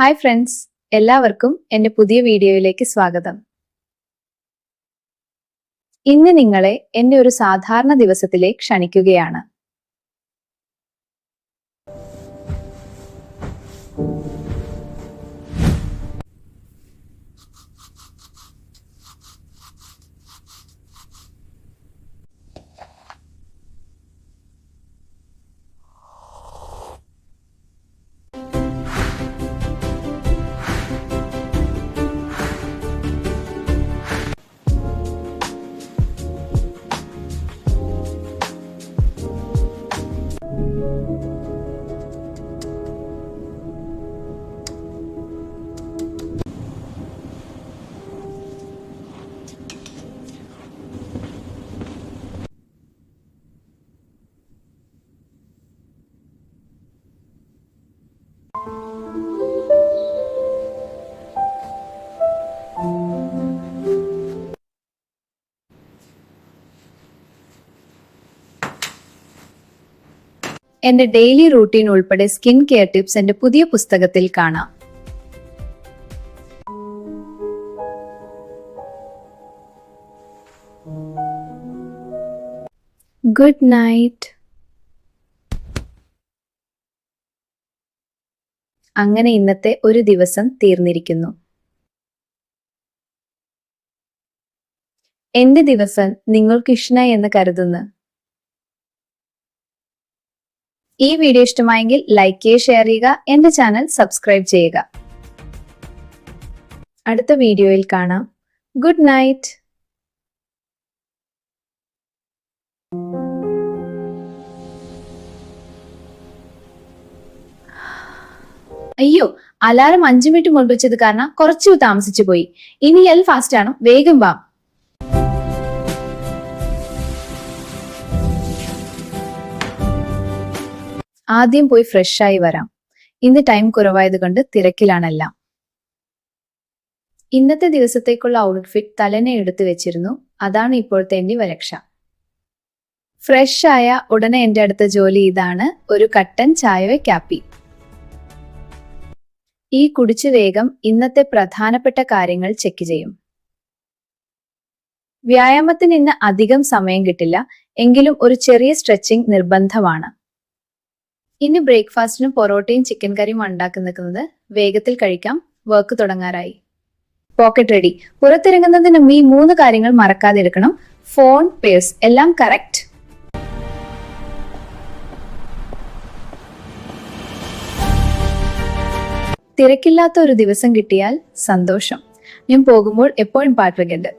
Hi friends എല്ലാവർക്കും എന്റെ പുതിയ വീഡിയോയിലേക്ക് സ്വാഗതം. ഇന്ന് നിങ്ങളെ എന്റെ ഒരു സാധാരണ ദിവസത്തിലേക്ക് ക്ഷണിക്കുകയാണ്. എന്റെ ഡെയിലി റൂട്ടീൻ ഉൾപ്പെടെ സ്കിൻ കെയർ ടിപ്സ് എന്റെ പുതിയ പുസ്തകത്തിൽ കാണാം. ഗുഡ് നൈറ്റ് അങ്ങനെ ഇന്നത്തെ ഒരു ദിവസം തീർന്നിരിക്കുന്നു. എന്റെ ദിവസം നിങ്ങൾക്ക് ഇഷ്ടമായി എന്ന് കരുതുന്നു. ഈ വീഡിയോ ഇഷ്ടമായെങ്കിൽ ലൈക്ക് ചെയ്യുക ഷെയർ ചെയ്യുക എന്റെ ചാനൽ സബ്സ്ക്രൈബ് ചെയ്യുക. അടുത്ത വീഡിയോയിൽ കാണാം. ഗുഡ് നൈറ്റ് അയ്യോ മിനിറ്റ് കുറച്ചു താമസിച്ചു പോയി. ഇനി എൽ ഫാസ്റ്റ് ആണ്? വേഗം ആദ്യം പോയി ഫ്രഷ് ആയി വരാം. ഇന്ന് ടൈം കുറവായത് കൊണ്ട് തിരക്കിലാണെല്ലാം. ഇന്നത്തെ ദിവസത്തേക്കുള്ള ഔട്ട്ഫിറ്റ് തലനെ എടുത്തു വെച്ചിരുന്നു. അതാണ് ഇപ്പോഴത്തെ എന്റെ വരക്ഷ. ഫ്രഷ് ആയ ഉടനെ എന്റെ അടുത്ത ജോലി ഇതാണ്. ഒരു കട്ടൻ ചായവെ കാപ്പി ഈ കുടിച്ചു വേഗം ഇന്നത്തെ പ്രധാനപ്പെട്ട കാര്യങ്ങൾ ചെക്ക് ചെയ്യും. വ്യായാമത്തിന് ഇന്ന് അധികം സമയം കിട്ടില്ല. എങ്കിലും ഒരു ചെറിയ സ്ട്രെച്ചിങ് നിർബന്ധമാണ്. ഇന്ന് ബ്രേക്ക്ഫാസ്റ്റിനും പൊറോട്ടയും ചിക്കൻ കറിയും ഉണ്ടാക്കി നിൽക്കുന്നത് വേഗത്തിൽ കഴിക്കാം. വർക്ക് തുടങ്ങാറായി. Pocket ready. പുറത്തിറങ്ങുന്നതിന് ഈ മൂന്ന് കാര്യങ്ങൾ മറക്കാതെ എടുക്കണം. ഫോൺ പേഴ്സ് എല്ലാം കറക്റ്റ്. തിരക്കില്ലാത്ത ഒരു ദിവസം കിട്ടിയാൽ സന്തോഷം. ഞാൻ പോകുമ്പോൾ എപ്പോഴും പാട്ട് വെക്കരുത്